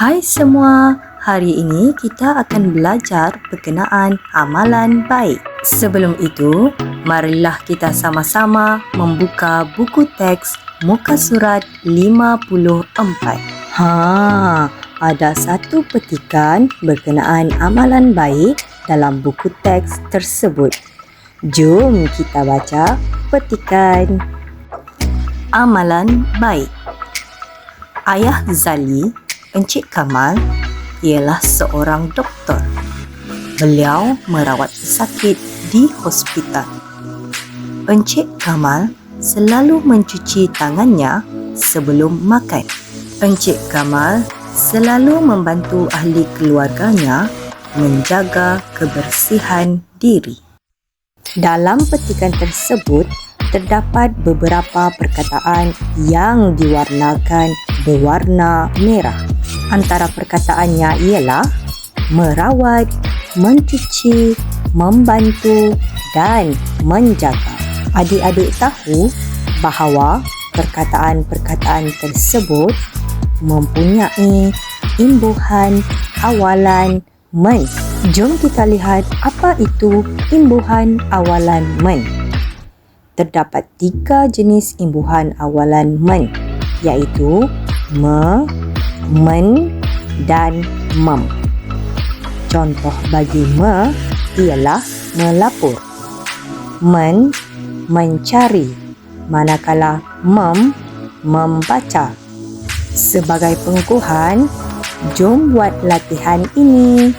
Hai semua, hari ini kita akan belajar berkenaan amalan baik. Sebelum itu, marilah kita sama-sama membuka buku teks muka surat 54. Ha, ada satu petikan berkenaan amalan baik dalam buku teks tersebut. Jom kita baca petikan. Amalan baik. Ayah Zali Encik Kamal ialah seorang doktor. Beliau merawat pesakit di hospital. Encik Kamal selalu mencuci tangannya sebelum makan. Encik Kamal selalu membantu ahli keluarganya menjaga kebersihan diri. Dalam petikan tersebut, terdapat beberapa perkataan yang diwarnakan berwarna merah. Antara perkataannya ialah merawat, mencuci, membantu dan menjaga. Adik-adik tahu bahawa perkataan-perkataan tersebut mempunyai imbuhan awalan men. Jom kita lihat apa itu imbuhan awalan men terdapat tiga jenis imbuhan awalan men iaitu me, men dan mem. Contoh bagi me ialah melapor. Men mencari manakala mem membaca. Sebagai pengukuhan, jom buat latihan ini.